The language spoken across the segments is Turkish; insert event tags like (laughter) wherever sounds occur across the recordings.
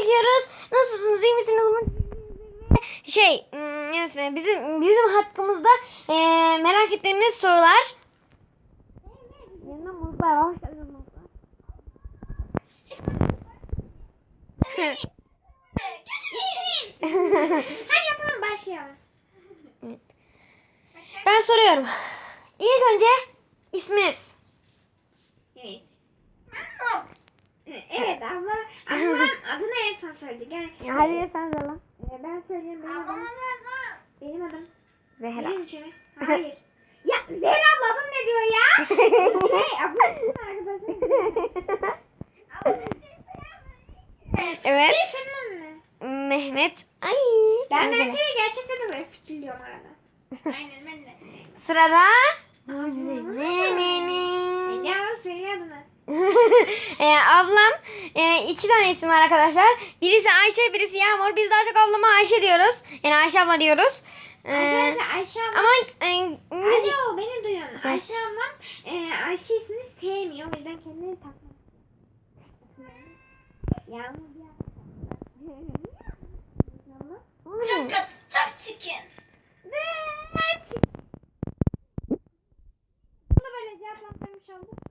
çekiyoruz. Nasılsınız? iyi misiniz? Şey, hmm? Bizim bizim hakkımızda eee, merak ettiğiniz sorular. Hadi yapalım başlayalım. ben soruyorum. İlk önce isminiz. Evet. Evet abla. (laughs) Ablam adını en son söyledi. Gel. Hadi sen de lan. Ee, ben söyleyeyim benim adım. Benim adım. Zehra. Benim şey. Hayır. (laughs) ya Zehra abla adım ne diyor ya? (laughs) şey ablasının arkadaşı. evet. Şey? Mehmet. Ay. Ben Mehmet. Mert'e gerçekten de böyle fıçıl diyorum arada. Aynen ben de. Sırada (laughs) e, ablam e, iki tane isim var arkadaşlar. Birisi Ayşe, birisi Yağmur. Biz daha çok ablama Ayşe diyoruz. Yani Ayşe abla diyoruz. E, Arkadaşlar Ayşe abla. ama e, müzik Alo beni duyun. Ayşe ablam e, Ayşe ismini sevmiyor. O yüzden kendini takmak. Yağmur bir Hmm. Çok çirkin. Bunu böyle cevaplandırmış olduk.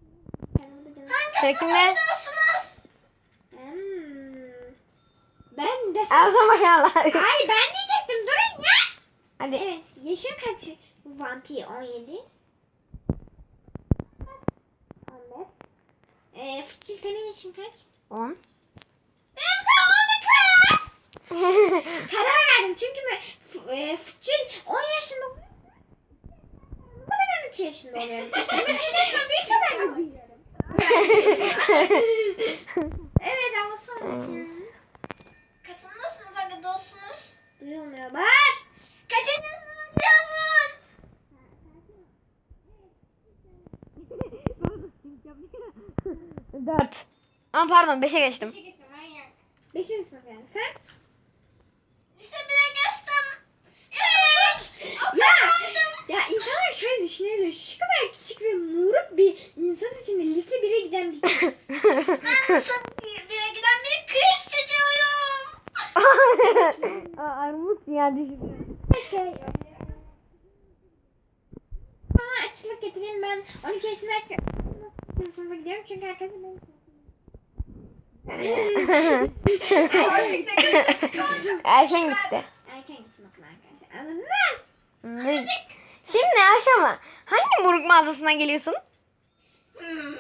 Kendimi de canım. Sıra kimde? Hmm. Ben de Ağzına bakalım. Ay ben diyecektim durun ya. Hadi. Evet yaşım kaç? Vampir 17. 15. Eee Fıçıl senin yaşın kaç? 10. Benim kalmadı (laughs) kız. Karar verdim çünkü e, Fıçıl 10 yaşında oluyor. Ben 12 yaşında oluyorum. (laughs) Ama senin yaşın büyükse ben. Evet ama sonra. Kaçıncı sınıfa gidiyorsunuz? Duyulmuyor. Bağır. Kaçıncı sınıfa gidiyorsun? 4. Ama pardon 5'e geçtim. İşe geçtim manyak. Beşinci sınıf yani. Sen? Lise bile geçtim. Evet. Ya, ya insanlar şöyle düşünüyor. Şu kadar küçük ve muruk bir insan içinde lise 1'e giden bir kız. Ben lise bire giden bir kreş (laughs) çocuğuyum. (laughs) Aa, Armut ya düşünüyorum. şey. Bana açılık getireyim ben 12 yaşındayken sınıfa gidiyorum çünkü herkes benim (laughs) Erken gitti. Erken gittim okula arkadaşlar. Anladınız? Hmm. Şimdi Ayşe abla hangi moruk mağazasından geliyorsun? Hmm.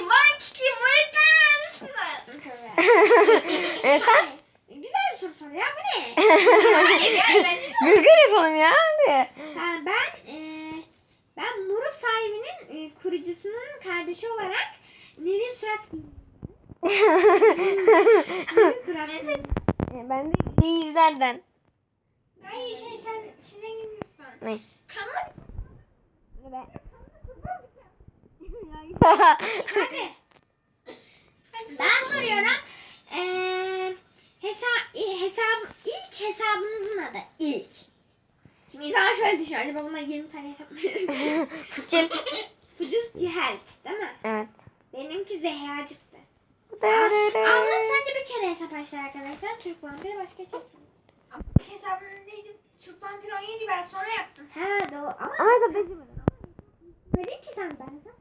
Van Kiki Vırıklar Mühendisinden. e, sen? Güzel bir soru soruyor. Bu ne? (laughs) Gülgül yapalım ya. Hadi. Ha, ben e, ben Muruk sahibinin e, kurucusunun kardeşi olarak Neri Surat Surat (laughs) ben de izlerden. Hayır şey sen içine girmiyorsun. Ne? Kanal. (laughs) Hadi. Ben soruyorum. Ee, hesap, e, hesap, ilk hesabınızın adı. İlk. Şimdi insan şöyle düşünüyor. Acaba bunlar 20 tane hesap mı? (laughs) Fıçıl. Fucuz Cihalt değil mi? Evet. Benimki Zehracık'tı. Ablam sadece bir kere hesap açtı arkadaşlar. Türk vampiri başka çıktı. Hesabının neydi? Türk Vampir 17 ben sonra yaptım. Ha doğru ama Ama hesap değiştirmedim. dedim ki sen ben hesap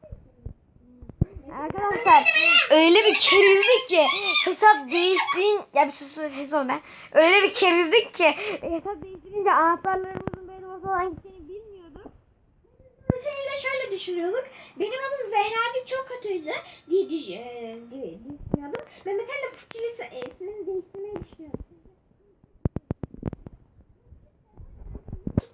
Arkadaşlar öyle bir kerizdik ki hesap değiştirin ya bir sus ses ol ben. Öyle bir kerizdik ki hesap değiştirince anahtarlarımızın böyle olsa olan gittiğini bilmiyorduk. Seninle şöyle düşünüyorduk. Benim adım Zehracık çok kötüydü diye, düş diye düşünüyordum. Mehmet Ali Fıçılı e, değiştirmeyi düşünüyordum.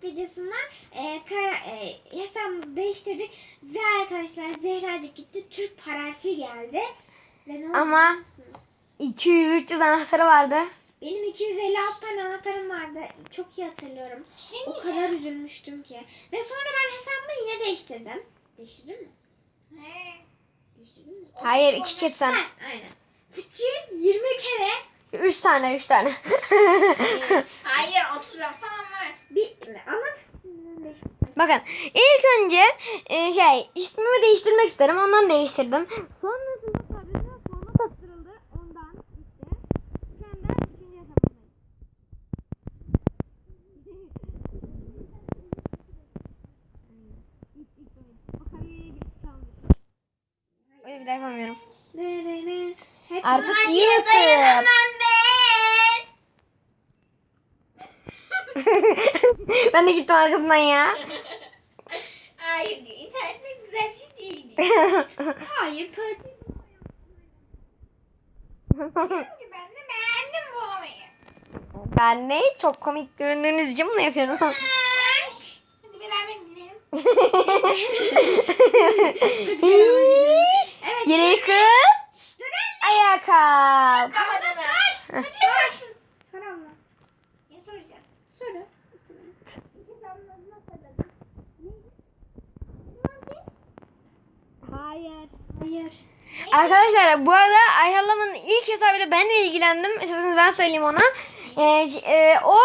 İlk videosundan e, kara, e, hesabımızı değiştirdik ve arkadaşlar Zehracık gitti Türk parası geldi. Ve ne oldu Ama- biliyor musunuz? 200-300 anahtarı vardı. Benim 256 tane anahtarım vardı. Çok iyi hatırlıyorum. Şey O kadar üzülmüştüm ki. Ve sonra ben hesabımı yine değiştirdim. Değiştirdim mi? He. Mi? Hayır iki kez sen. Aynen. Fıçı 20 kere Üç tane, üç tane. (laughs) Hayır, otuz ben falan var. Bir, anlat. Bakın, ilk önce e, şey, ismimi değiştirmek isterim. Ondan değiştirdim. Sonrasında tablete format attırıldı. Ondan işte. Şu anda ikinci aşamadayım. O yüzden yapamıyorum. Hep Artık iyi dayanamam (laughs) ben. de gittim arkasından ya. Hayır internet pek güzel bir şey değil. (laughs) Hayır parti. Çünkü ben de beğendim bu olayı. ben de çok komik göründüğünüz için bunu yapıyorum. Hadi beraber gidelim. (laughs) Evet. Yere kız. Ayağa kalk. Hadi sor. Sorsın. Sor abla. Ne soracağım? Soru. Hayır. Hayır. Arkadaşlar bu arada Ayhalam'ın ilk hesabıyla ben de ilgilendim. İsterseniz ben söyleyeyim ona. Ee, e, o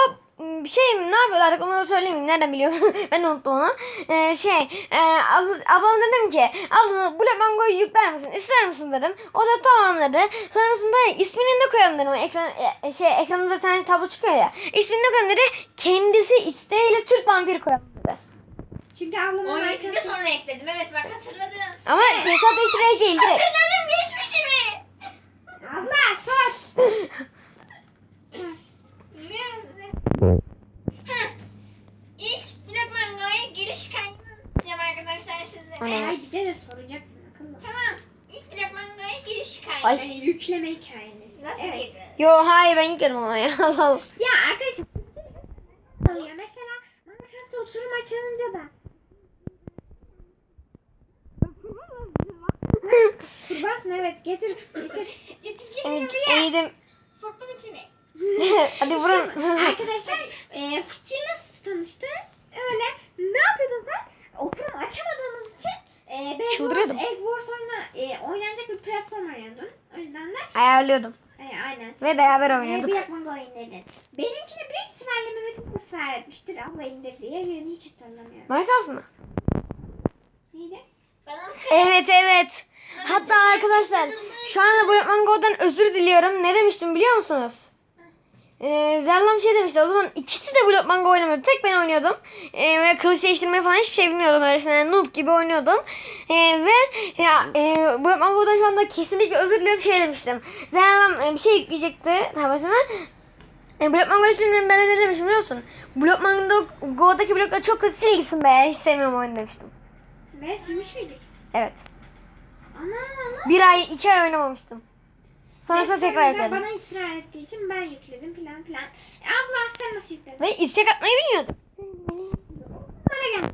bir şey ne yapıyorlar? Artık onu da söyleyeyim. Nereden biliyorum? (laughs) Ben unuttum onu. Ee, şey e, ab- ablam dedim ki abla bu mangoyu yükler misin? İster misin? dedim. O da tamam dedi sonrasında ismini de koyalım dedim. Ekran e, şey ekranında bir tane tablo çıkıyor ya. İsmini de koyalım dedi. Kendisi isteğiyle Türk vampir koyalım dedi. Çünkü ablamın 17'de sonra ekledim. Evet bak hatırladım. ama hesap değiştirerek değil direkt. Hatırladım geçmişimi. Abla sor. Heh. İlk Black Mango'ya giriş kaydını anlatacağım arkadaşlar size. O ne? Ay bize de soracaksın akıllı. Tamam. İlk Black Mango'ya giriş kaydı. Ay. Hikayesi. Nasıl Evet. yo hayır ben (laughs) yükledim ona ya Ya arkadaşlar oluyor. Mesela Minecraft'ta oturum açılınca da kurbansın evet getir getir. Yetişkinliğimi bir Eğdim soktum içine. (laughs) hadi vurun İşte arkadaşlar e, Fıçı nasıl tanıştı? Öyle ne yapıyordun sen? Oturum açamadığımız için e, Bed Wars, Çıldırıyordum. Egg Wars oyna, e, oynanacak bir platform arıyordun. O yüzden de ayarlıyordum aynen. ve beraber oynuyorduk. bir yapmak oynadın. Benimkini büyük ihtimalle Mehmet'in ısrar etmiştir. Abla indir diye. Yani hiç hatırlamıyorum. Minecraft mı? Neydi? Evet evet. Hatta arkadaşlar şu anda bu Mango'dan özür diliyorum. Ne demiştim biliyor musunuz? Ee, Zerlam şey demişti. O zaman ikisi de Blok Mango oynamıyordu. Tek ben oynuyordum. Ee, ve kılıç değiştirmeyi falan hiçbir şey bilmiyordum. Öylesine noob gibi oynuyordum. Ee, ve ya e, Blok Mango'dan şu anda kesinlikle özür diliyorum. Şey demiştim. Zerlam e, bir şey yükleyecekti tabletime. E, Blok Mango için ben de ne demiştim biliyor musun? Blok Mango Go'daki blokları çok kötü silgisin be. Hiç sevmiyorum oyunu demiştim. Ve silmiş miydik? Evet. Ana ana. Bir ay, iki ay oynamamıştım. Sonrasında Neyse, tekrar yükledim. Bana ısrar ettiği için ben yükledim plan plan. E, abla sen nasıl yükledin? Ve istek atmayı bilmiyordum. Bana gel. (laughs)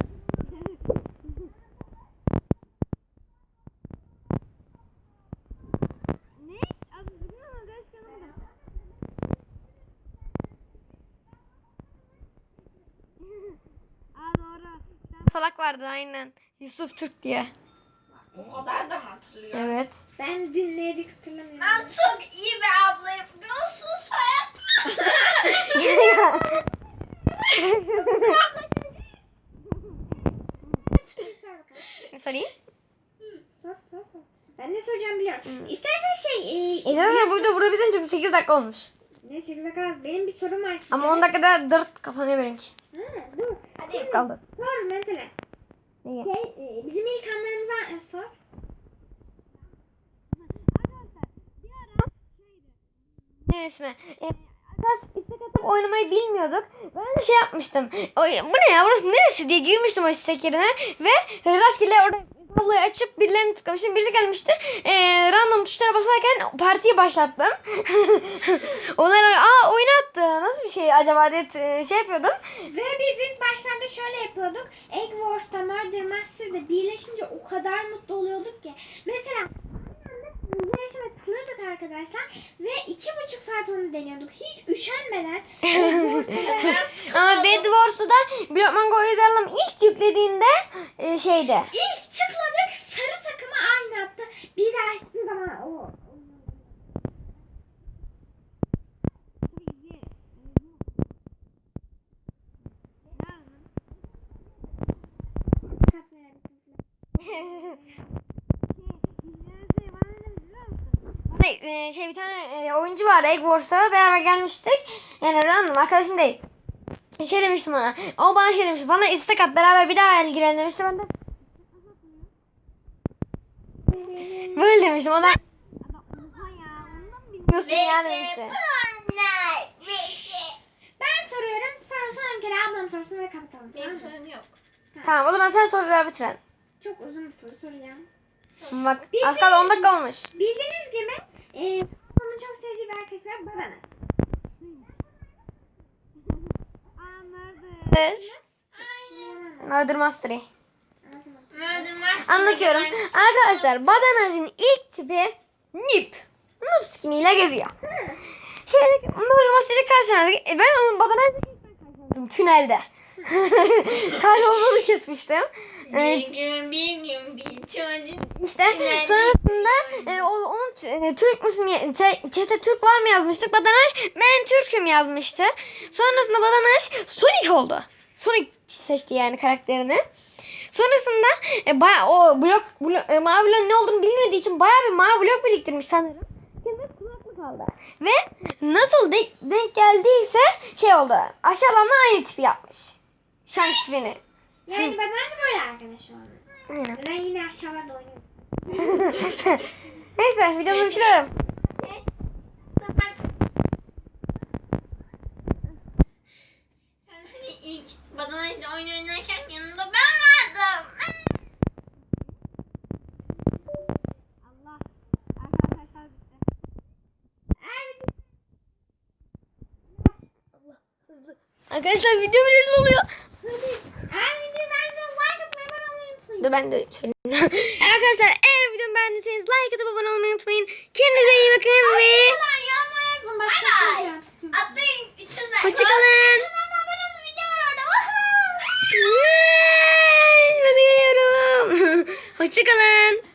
Salak vardı aynen. Yusuf Türk diye. O kadar da mı hatırlıyorum? Evet. Ben dün neydi hatırlamıyorum. Ben çok iyi bir abla yapıyorsun hayat. (laughs) Sorayım. Sor sor sor. Ben ne soracağım biliyorum. Hı. İstersen şey... E, İzlersen burada burada bizim çünkü 8 dakika olmuş. Ne 8 dakika az. Benim bir sorum var size. Ama 10 dakikada 4 kapanıyor benimki. Ha, dur. Hadi. Kaldı. Sor mesela. Neyi? Şey, e, bizim ilk anlarımızdan e, sor. Ne ismi? Ee, Arkadaş istek atıp oynamayı bilmiyorduk. Ben de şey yapmıştım. O, bu ne ya burası neresi diye girmiştim o istek yerine. Ve e, rastgele orada tabloyu açıp birilerini tıklamıştım. Birisi gelmişti. Ee, random tuşlara basarken partiyi başlattım. (laughs) Onlar aa oyun attı. Nasıl bir şey acaba diye e, şey yapıyordum. Ve biz ilk başlarda şöyle yapıyorduk. Egg Wars'ta Murder Master'da birleşince o kadar mutlu oluyorduk ki. Mesela yarışma tıklıyorduk arkadaşlar ve iki buçuk saat onu deniyorduk. Hiç üşenmeden (laughs) Ama Bed Wars'u da Block Mango Yüzerlam ilk yüklediğinde e, şeydi. ilk tıkladık sarı takımı aynı attı. Bir daha hiçbir zaman o e, şey bir tane e, oyuncu vardı Egg Wars'ta beraber gelmiştik. Yani random arkadaşım değil. Şey demiştim ona. O bana şey demişti. Bana istek at beraber bir daha girelim demişti. Ben de böyle demiştim. O da bilmiyorsun ya demişti. Ben soruyorum. Sonra son kere ablam sorsun ve kapatalım. tamam Benim sorum yok. Tamam o zaman sen soruları bitirelim. Çok uzun bir soru soracağım. Bak az kaldı 10 dakika olmuş. Bildiğiniz gibi e, babamın çok sevdiği bir arkadaş var. Babanız. Murder. Murder Mystery. Anlatıyorum. Arkadaşlar Badanaj'ın ilk tipi Nip. Noob skiniyle geziyor. Şöyle Murder Mystery karşıladık. E, ben onun Badanaj'ı karşıladım tünelde. (laughs) Kaybolduğunu kesmiştim. Bir Evet, gün bir gün bir çocuk. işte sonrasında e, o, onun e, Türk müsün, çete Türk var mı yazmıştık. Badanaj ben Türk'üm yazmıştı. Sonrasında Badanaj Sonic oldu. Sonic seçti yani karakterini. Sonrasında e, baya, o blok, blok e, mavi blok ne olduğunu bilmediği için baya bir mavi blok biriktirmiş sanırım. Şimdi kulaklık aldı. Ve nasıl denk, denk geldiyse şey oldu. Aşağılamla aynı tipi yapmış. Şu an tipini. Yani babanız böyle arkadaş oldu. Aynen. Ben yine aşağılarda oynuyorum. (laughs) Neyse videomu bitiriyorum. Sen hani ilk Badanaj'da oyun oynarken yanında ben vardım. Arkadaşlar videom rezil oluyor videoyu beğendiyseniz like atmayı abone Dur ben de söyleyeyim. (laughs) Arkadaşlar eğer videomu beğendiyseniz like atıp abone olmayı unutmayın. Kendinize iyi bakın ve bye. şey yapsın. Atlayın hoşçakalın. (laughs) Hoşçakalın.